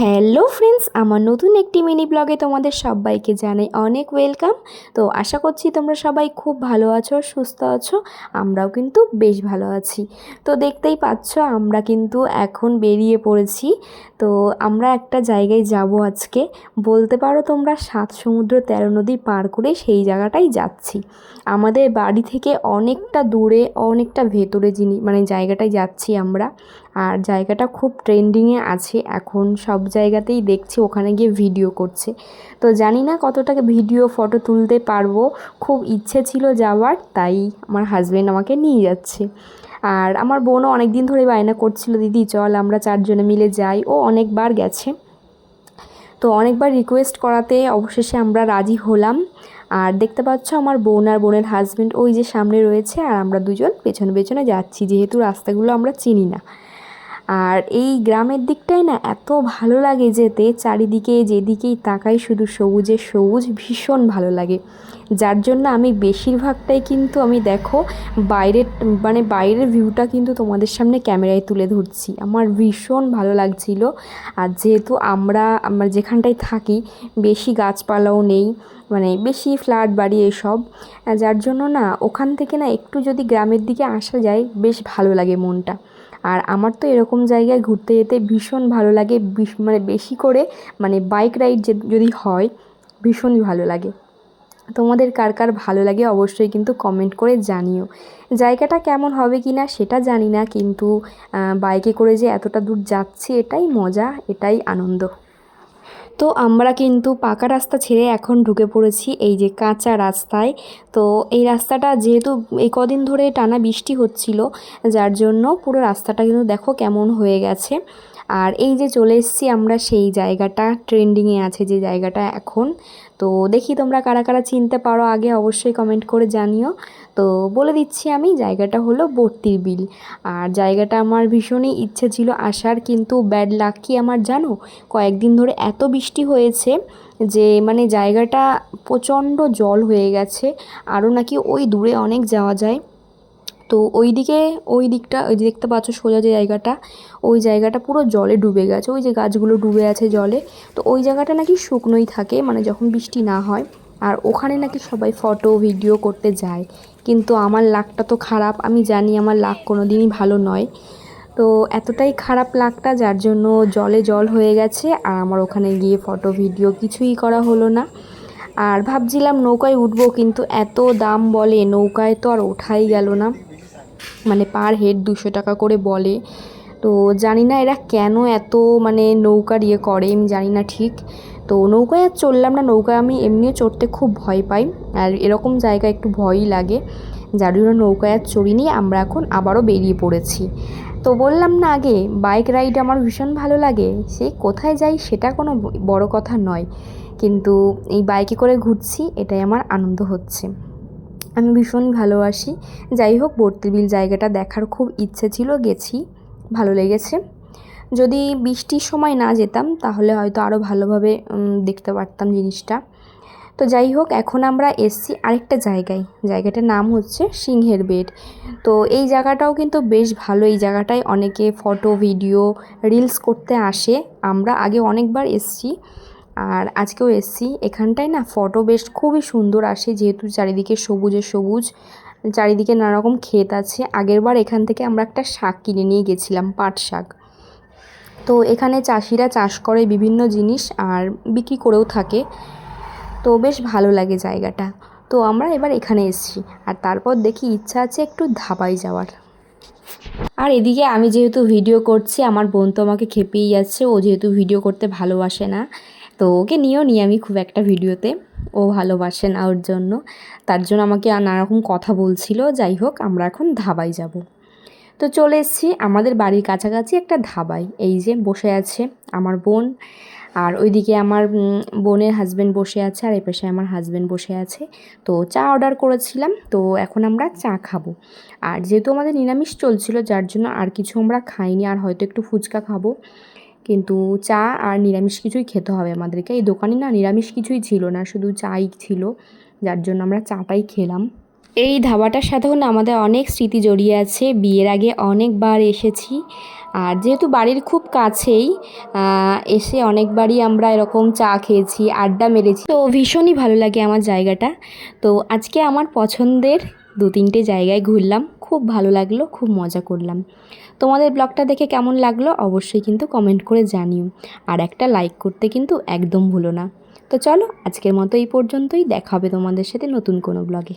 Hello friends, আমার নতুন একটি মিনি ব্লগে তোমাদের সবাইকে জানাই অনেক ওয়েলকাম। তো আশা করছি তোমরা সবাই খুব ভালো আছো, সুস্থ আছো, আমরাও কিন্তু বেশ ভালো আছি। তো দেখতেই পাচ্ছ, আমরা কিন্তু এখন বেরিয়ে পড়েছি। তো আমরা একটা জায়গায় যাব আজকে। বলতে পারো তোমরা সাত সমুদ্র তেরো নদী পার করে সেই জায়গাটাই যাচ্ছি। আমাদের বাড়ি থেকে অনেকটা দূরে, অনেকটা ভেতরে জিনিস মানে জায়গাটায় যাচ্ছি আমরা। আর জায়গাটা খুব ট্রেন্ডিংয়ে আছে, এখন সব জায়গাতেই দেখছি, ওখানে গিয়ে ভিডিও করছে। তো জানি না কতটাকে ভিডিও ফটো তুলতে পারব। খুব ইচ্ছে ছিল যাওয়ার, তাই আমার হাজব্যান্ড আমাকে নিয়ে যাচ্ছে। আর আমার বোনও অনেক দিন ধরে বায়না করছিল, দিদি, চল আমরা চারজনে মিলে যাই। ও অনেকবার গেছে। তো অনেকবার রিকোয়েস্ট করাতে অবশেষে আমরা রাজি হলাম। আর দেখতে পাচ্ছ আমার বোন আর বোনের হাজব্যান্ড ওই যে সামনে রয়েছে, আর আমরা দুজন পেছনে পেছনে যাচ্ছি। যেহেতু রাস্তাগুলো আমরা চিনি না। আর এই গ্রামের দিকটাই না এত ভালো লাগে যেতে, চারিদিকে যেদিকেই তাকাই শুধু সবুজে সবুজ ভীষণ ভালো লাগে। যার জন্য আমি বেশিরভাগটাই কিন্তু আমি দেখো বাইরের মানে বাইরের ভিউটা কিন্তু তোমাদের সামনে ক্যামেরায় তুলে ধরছি। আমার ভীষণ ভালো লাগছিল। আর যেহেতু আমরা আমরা যেখানটায় থাকি বেশি গাছপালাও নেই মানে বেশি ফ্ল্যাট বাড়ি এসব। যার জন্য না ওখান থেকে না একটু যদি গ্রামের দিকে আসা যায়, বেশ ভালো লাগে মনটা। আর আমার তো এরকম জায়গায় ঘুরতে যেতে ভীষণ ভালো লাগে মানে বেশি করে মানে বাইক রাইড যদি হয়, ভীষণ ভালো লাগে। তোমাদের কার কার ভালো লাগে অবশ্যই কিন্তু কমেন্ট করে জানিও। জায়গাটা কেমন হবে কি না সেটা জানি না, কিন্তু বাইকে করে যে এতটা দূর যাচ্ছি এটাই মজা, এটাই আনন্দ। তো আমরা কিন্তু পাকা রাস্তা ছেড়ে এখন ঢুকে পড়েছি এই যে কাঁচা রাস্তায়। তো এই রাস্তাটা যেহেতু এই কদিন ধরে টানা বৃষ্টি হচ্ছিল, যার জন্য পুরো রাস্তাটা কিন্তু দেখো কেমন হয়ে গেছে। আর এই যে চলে এসেছি আমরা সেই জায়গাটা ট্রেন্ডিংয়ে আছে যে জায়গাটা এখন। তো দেখি তোমরা কারা কারা চিনতে পারো আগে অবশ্যই কমেন্ট করে জানিও। তো বলে দিচ্ছি আমি, জায়গাটা হলো বর্তির বিল। আর জায়গাটা আমার ভীষণই ইচ্ছে ছিল আসার, কিন্তু ব্যাড লাক কি আমার জানো? কয়েকদিন ধরে এত বৃষ্টি হয়েছে যে মানে জায়গাটা প্রচণ্ড জল হয়ে গেছে। আরও নাকি ওই দূরে অনেক যাওয়া যায়। তো ওই দিকে ওই দিকটা ওই যে দেখতে পাচ্ছ সোজা যে জায়গাটা, ওই জায়গাটা পুরো জলে ডুবে গেছে। ওই যে গাছগুলো ডুবে আছে জলে। তো ওই জায়গাটা নাকি শুকনোই থাকে মানে যখন বৃষ্টি না হয়। আর ওখানে নাকি সবাই ফটো, ভিডিও করতে যায়। কিন্তু আমার লাকটা তো খারাপ, আমি জানি আমার লাক কোনো দিনই ভালো নয়। তো এতটাই খারাপ লাকটা, যার জন্য জলে জল হয়ে গেছে। আর আমার ওখানে গিয়ে ফটো, ভিডিও কিছুই করা হলো না। আর ভাবছিলাম নৌকায় উঠবো, কিন্তু এত দাম বলে নৌকায় তো আর ওঠাই গেল না। মানে পার হেড দুশো টাকা করে বলে। তো জানি না এরা কেন এত মানে নৌকার ইয়ে করে, আমি জানি না ঠিক। তো নৌকায় আর চললাম না, নৌকায় আমি এমনিও চড়তে খুব ভয় পাই। আর এরকম জায়গায় একটু ভয়ই লাগে। যার জন্য নৌকায় আর চড়িনি, আমরা এখন আবারও বেরিয়ে পড়েছি। তো বললাম না আগে বাইক রাইড আমার ভীষণ ভালো লাগে। সে কোথায় যাই সেটা কোনো বড় কথা নয়। কিন্তু এই বাইকে করে ঘুরছি, এটাই আমার আনন্দ হচ্ছে। আমি ভীষণই ভালোবাসি। যাই হোক, বর্তিবিল জায়গাটা দেখার খুব ইচ্ছে ছিল, গেছি। ভালো লেগেছে। যদি বৃষ্টির সময় না যেতাম, তাহলে হয়তো আরও ভালোভাবে দেখতে পারতাম জিনিসটা। তো যাই হোক, এখন আমরা এসছি আরেকটা জায়গায়। জায়গাটার নাম হচ্ছে সিংহের বেড। তো এই জায়গাটাও কিন্তু বেশ ভালো। এই জায়গাটায় অনেকে ফটো, ভিডিও, রিলস করতে আসে। আমরা আগে অনেকবার এসছি। আর আজকেও এসছি। এখানটায় না ফটো বেশ খুবই সুন্দর আসে, যেহেতু চারিদিকে সবুজে সবুজ। চারিদিকে নানা রকম ক্ষেত আছে। আগেরবার এখান থেকে আমরা একটা শাক কিনে নিয়ে গেছিলাম, পাট শাক। তো এখানে চাষিরা চাষ করে বিভিন্ন জিনিস আর বিক্রি করেও থাকে। তো বেশ ভালো লাগে জায়গাটা। তো আমরা এবার এখানে এসেছি আর তারপর দেখি ইচ্ছা আছে একটু ধাবায় যাওয়ার। আর এদিকে আমি যেহেতু ভিডিও করছি, আমার বোন তো আমাকে খেপেই যাচ্ছে। ও যেহেতু ভিডিও করতে ভালোবাসে না। তো ওকে নিয়েও নিই আমি খুব একটা ভিডিওতে। ও ভালোবাসে না ওর জন্য। তার জন্য আমাকে নানারকম কথা বলছিল। যাই হোক, আমরা এখন ধাবায় যাব। তো চলে এসেছি আমাদের বাড়ির কাছাকাছি একটা ধাবায়। এই যে বসে আছে আমার বোন আর ওইদিকে আমার বোনের হাজব্যান্ড বসে আছে আর এ পাশে আমার হাজব্যান্ড বসে আছে। তো চা অর্ডার করেছিলাম। তো এখন আমরা চা খাব। আর যেহেতু আমাদের নিরামিষ চলছিল, যার জন্য আর কিছু আমরা খাইনি। আর হয়তো একটু ফুচকা খাব। কিন্তু চা আর নিরামিষ কিছুই খেতে হবে আমাদেরকে। এই দোকানে না নিরামিষ কিছুই ছিল না, শুধু চাই ছিল, যার জন্য আমরা চাটাই খেলাম। এই ধাবাটার সাথেও না আমাদের অনেক স্মৃতি জড়িয়ে আছে, বিয়ের আগে অনেকবার এসেছি। আর যেহেতু বাড়ির খুব কাছেই এসে অনেকবারই আমরা এরকম চা খেয়েছি, আড্ডা মেরেছি। তো ভীষণই ভালো লাগে আমার জায়গাটা। তো আজকে আমার পছন্দের দু তিনটে জায়গায় ঘুরলাম। খুব ভালো লাগল, খুব মজা করলাম। তোমাদের ব্লগটা দেখে কেমন লাগল অবশ্যই কিন্তু কমেন্ট করে জানিও। আর একটা লাইক করতে কিন্তু একদম ভুলো না। তো চলো আজকের মতো এই পর্যন্তই, দেখা হবে তোমাদের সাথে নতুন কোনো ব্লগে